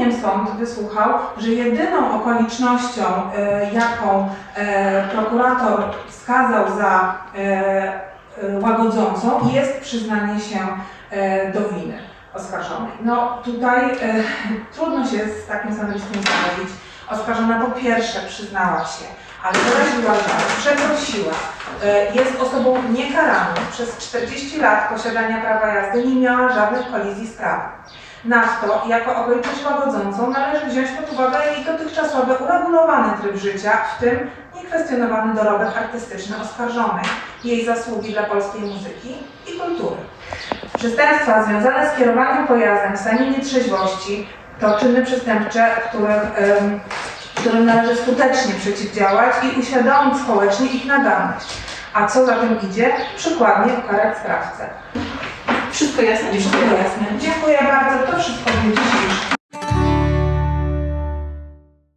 Ze zdumieniem sąd wysłuchał, że jedyną okolicznością, e, jaką e, prokurator wskazał za e, łagodzącą, jest przyznanie się do winy oskarżonej. No tutaj trudno się z takim stanowiskiem zgodzić. Oskarżona po pierwsze przyznała się, ale wyraziła żal, przeprosiła, jest osobą niekaraną. Przez 40 lat posiadania prawa jazdy nie miała żadnych kolizji z prawem. Nadto, jako okoliczność łagodzącą należy wziąć pod uwagę jej dotychczasowy uregulowany tryb życia, w tym niekwestionowany dorobek artystyczny oskarżonej, jej zasługi dla polskiej muzyki i kultury. Przestępstwa związane z kierowaniem pojazdem w stanie nietrzeźwości to czyny przestępcze, których, którym należy skutecznie przeciwdziałać i uświadomić społecznie ich naganność. A co za tym idzie? Przykładnie ukarać sprawcę. Wszystko jasne, Wszystko jasne. Dziękuję bardzo. To wszystko